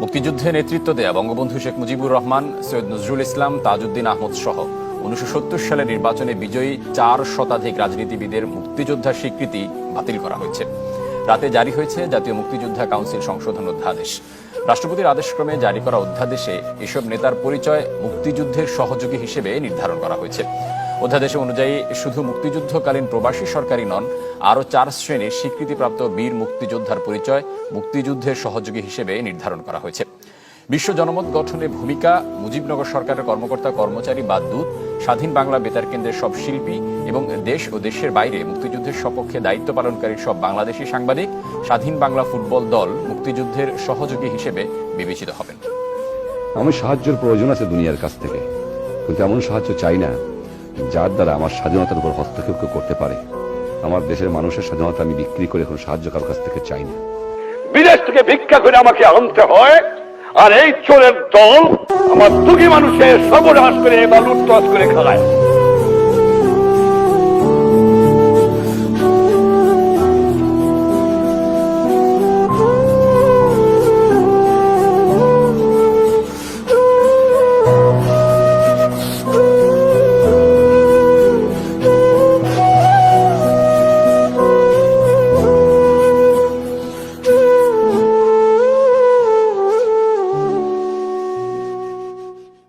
মুক্তিযুদ্ধে নেতৃত্ব দেয়া বঙ্গবন্ধু শেখ মুজিবুর রহমান, সৈয়দ নজরুল ইসলাম তাজউদ্দিন আহমদ সহ উনিশশো সালে নির্বাচনে বিজয়ী চার শতাধিক রাজনীতিবিদের মুক্তিযোদ্ধার স্বীকৃতি বাতিল করা হয়েছে। রাতে জারি হয়েছে জাতীয় মুক্তিযোদ্ধা কাউন্সিল সংশোধন অধ্যাদেশ। রাষ্ট্রপতির আদেশক্রমে জারি করা অধ্যাদেশে এসব নেতার পরিচয় মুক্তিযুদ্ধের সহযোগী হিসেবে নির্ধারণ করা হয়েছে। অধ্যাদেশ অনুযায়ী শুধু মুক্তিযুদ্ধকালীন প্রবাসী সরকারি নন, আরও চার শ্রেণির স্বীকৃতিপ্রাপ্ত বীর মুক্তিযোদ্ধার পরিচয় মুক্তিযুদ্ধের সহযোগী হিসেবে নির্ধারণ করা হয়েছে। বিশ্ব জনমত গঠনে ভূমিকা মুজিবনগর সরকারের কর্মকর্তা কর্মচারী বা দূত স্বাধীন বাংলা বেতার কেন্দ্রের সব শিল্পী এবং দেশ ও দেশের বাইরে মুক্তিযুদ্ধের সপক্ষে দায়িত্ব পালনকারী সব বাংলাদেশি সাংবাদিক স্বাধীন বাংলা ফুটবল দল মুক্তিযুদ্ধের সহযোগী হিসেবে বিবেচিত হবেন। আমার সাহায্যের প্রয়োজন আছে দুনিয়ার কাছ থেকে। কিন্তু এমন সাহায্য চাই না যার দ্বারা আমার স্বাধীনতার উপর হস্তক্ষেপ করতে পারে। আমার দেশের মানুষের স্বাধীনতা আমি বিক্রি করে এখন সাহায্য কারোর কাছ থেকে চাই না। বিদেশ থেকে ভিক্ষা করে আমাকে আনতে হয়। আর এই চোরের দল আমার দুঃখী মানুষের সর্বনাশ করে বা লুটতরাজ করে খালায়